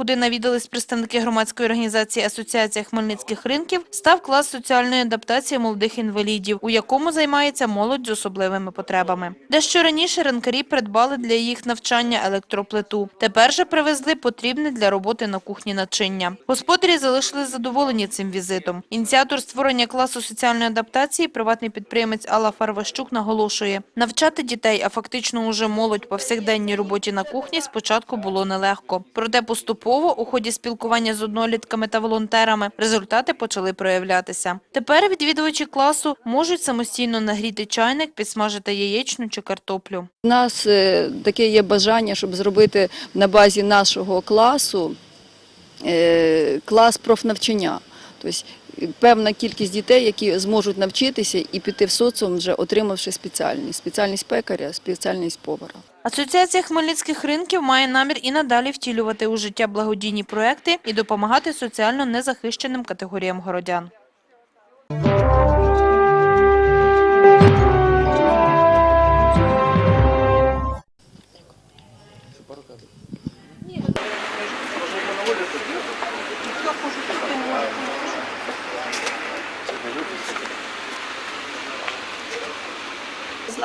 куди навідались представники громадської організації Асоціація хмельницьких ринків, став клас соціальної адаптації молодих інвалідів, у якому займається молодь з особливими потребами. Дещо раніше ринкарі придбали для їх навчання електроплиту. Тепер же привезли потрібне для роботи на кухні начиння. Господарі залишились задоволені цим візитом. Ініціатор створення класу соціальної адаптації, приватний підприємець Алла Фарващук, наголошує, навчати дітей, а фактично уже молодь повсякденній роботі на кухні спочатку було нелегко. Проте поступово у ході спілкування з однолітками та волонтерами результати почали проявлятися. Тепер відвідувачі класу можуть самостійно нагріти чайник, підсмажити яєчню чи картоплю. У нас е, таке є бажання, щоб зробити на базі нашого класу е, клас профнавчання. Тобто певна кількість дітей, які зможуть навчитися і піти в соціум, вже отримавши спеціальність, спеціальність пекаря, спеціальність повара. Асоціація хмельницьких ринків має намір і надалі втілювати у життя благодійні проекти і допомагати соціально незахищеним категоріям городян.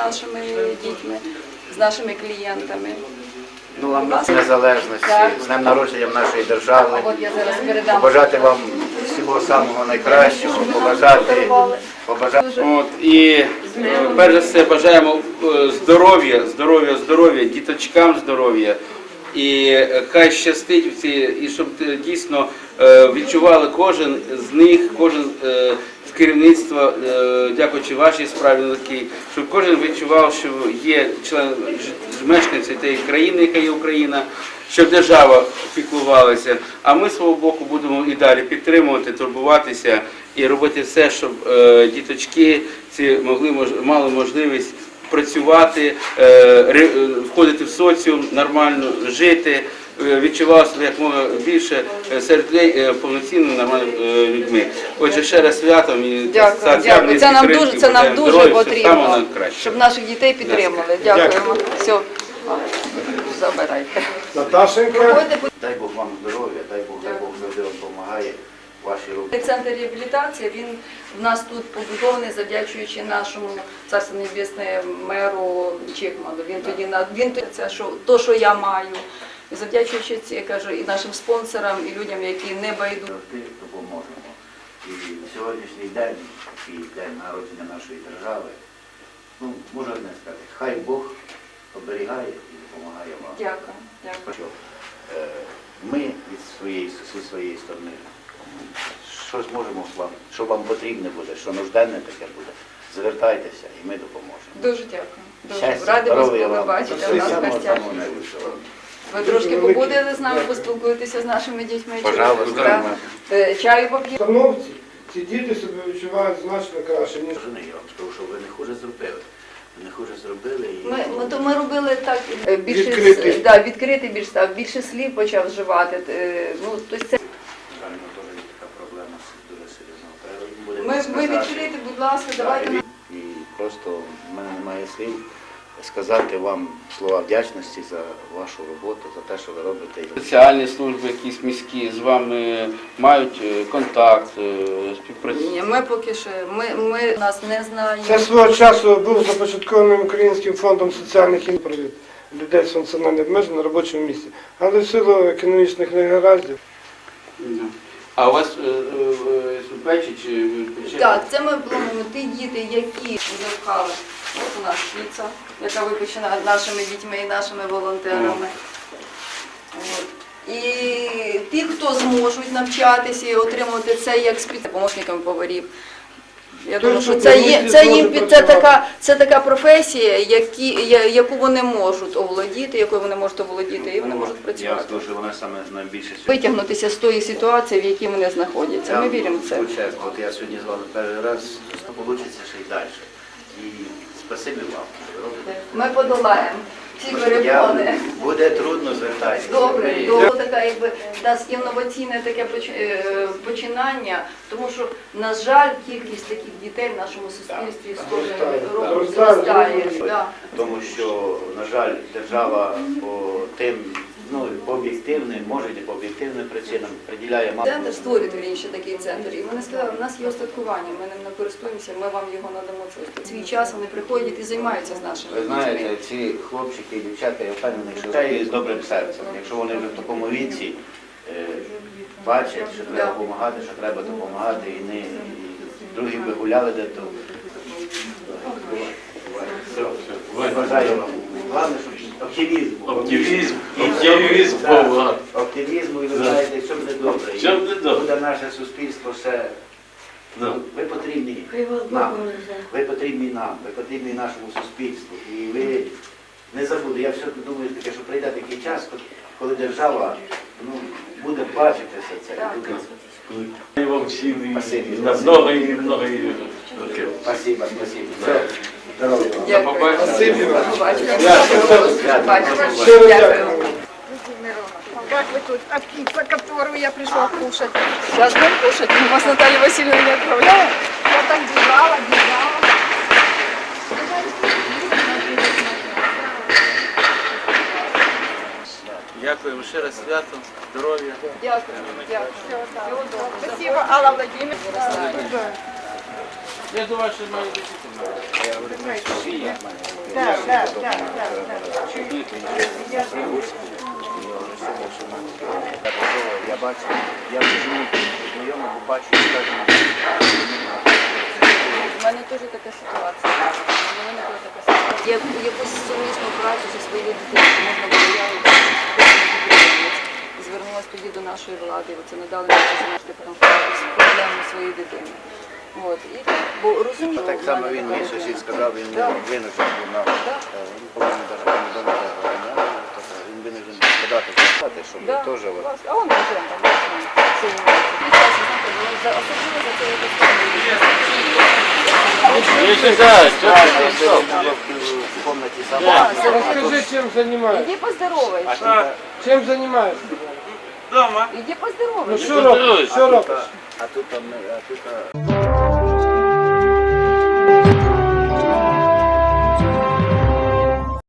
Нашими дітьми, з нашими клієнтами. Ну, вам незалежності, з днем народженням нашої держави. От я зараз передам. Побажати вам всього самого найкращого, побажати, побажати. От і е, перш за все бажаємо е, здоров'я, здоров'я, здоров'я, діточкам здоров'я. І е, хай щастить і щоб е, дійсно е, відчували кожен з них, кожен з керівництва, дякуючи вашій справі великій, щоб кожен відчував, що є член мешканці тієї країни, яка є Україна, щоб держава піклувалася. А ми свого боку будемо і далі підтримувати, турбуватися і робити все, щоб діточки ці могли мали можливість працювати, е, ре- е, входити в соціум, нормально жити. е, Відчував себе як можна більше серед людей повноцінними нормальними людьми. Отже, ще раз святом і Дякую, дякую. Це нам дуже, це нам дуже здоров'я, потрібно, щоб наших дітей підтримали. Дякуємо. Все. Забирайте. Наташенька. Дай Бог вам здоров'я, дай Бог, дай Бог завжди вам допомагає в вашій. Центр реабілітації він в нас тут побудований, завдячуючи нашому царство небесне меру Чекману. Він тоді на він тоді це що то, що я маю. І завдячуючи ці, я кажу, і нашим спонсорам, і людям, які не байдуть. Допоможемо. І сьогоднішній день, такий день народження нашої держави, ну, можна одне сказати, хай Бог оберігає і допомагає вам. Дякую, дякую. Е, Ми від своєї, зі своєї сторони що зможемо вам, що вам потрібне буде, що нужденне таке буде, звертайтеся і ми допоможемо. Дуже дякую. Дуже Щастя, раді вас здоров'я було вам, бачити в нас в гостях. самого найвищого. Ви трошки побудете з нами, поспілкуєтеся з нашими дітьми. Пожалуйста. Е, Чаю поп'ємо. Становці, ці діти себе відчувають значно краще, ніж Жени, я вам скажу, що ви не хуже зробили. Ви не хуже зробили і Ми, ми, то ми робили так е, більше Відкритий. с- да, відкритий більш став, більше слів почав вживати. е, Ну, тобто це Реально теж є така проблема дуже серйозна. Треба сказати. відкриті, будь ласка, давайте. і, і просто в мене немає слів сказати вам слова вдячності за вашу роботу, за те, що ви робите. Соціальні служби, якісь міські з вами мають е, контакт, е, співпрацюють. Ні, ми поки що, ми, ми нас не знаємо. це свого часу був започаткований Українським фондом соціальних інпровід людей з функціональним обмеженням на робочому місці. Але в силу економічних негараздів А у вас е, е, е, печі чи печі? Так, це ми плануємо ті діти, які запхали. От у нас піца, яка випущена нашими дітьми і нашими волонтерами. І ті, хто зможуть навчатися і отримувати це як спеціалістів, помощниками поварів. Я думаю, що це, є, це, їм, під- це, така, це така професія, які, я- яку вони можуть оволодіти, якою вони можуть оволодіти, і вони можуть Я працювати. скажу, вона саме найбільше Витягнутися з тої ситуації, в якій вони знаходяться. Ми віримо в це. чесно, от я сьогодні з вами перший раз, що вийде ще й далі. І спасибі вам. що ви робите. Ми подолаємо ці Я- перепони. Буде трудно звертайтеся. Добре, Ми- добре, така якби дасть інноваційне таке е, починання, тому що, на жаль, кількість таких дітей в нашому суспільстві з кожним роком зростає. Тому що, на жаль, держава по тим ну, по об'єктивним, може не по об'єктивним причинам, приділяє мало. Центр створювати він ще такий центр. І вони сказали, у нас є остаткування, ми ним не користуємося, ми вам його надамо. Це свій час вони приходять і займаються з нашими Ви дітьми. знаєте, ці хлопчики і дівчата, я впевнений, що це є з добрим серцем. Якщо вони вже в такому віці е, бачать, що треба допомагати, що треба допомагати, і не і другі би гуляли де то. Все, все. Бажаю вам. Головне, щоб оптимізм. Оптимізм, оптимізм так. Оптимізму і ви знаєте, все буде добре. І Все буде добре. Буде наше суспільство все. Да. Ви потрібні нам. Ви потрібні нам, ви потрібні нашому суспільству. І ви не забудете, я все думаю таке, що прийде такий час, коли держава ну, буде бачити все це. буде- И вам Спасибо. на много и много. Спасибо, спасибо. Все, здоров'я вам. Дякую. Дякую. дякую. Как вы тут А пицца, которую я пришла кушать? Сейчас будем кушать. Вас Наталья Васильевна не отправляла? Я так бежала, бежала. Дякуємо ще раз свято, здоров'я. Дякую. Дякую. Всього доброго. Спасибо, Алла Владимировна. Я думаю, що маю да, да, да, да. Я бачу, я живу знайомий, бо бачу, У мене теж така ситуація. У мене теж така ситуація. Якусь сумісну працю зі своєю дитиною можна було я тоді до нашої влади. Надали мені зможете потім впоратися своєї дитини. От. І, бо розумію, Так само він, мій сусід сказав, він Да. винуждений був на е, він повинен тобто він винуждений подати зарплати, щоб Да, теж. А он вже там особливо за це це в комнаті сама. Розкажи, чим займаєшся? Іди поздоровайся. Чим займаєшся? Іди поздоровайся. Ну що робиш? Що робиш? а тут, а тут, а тут, а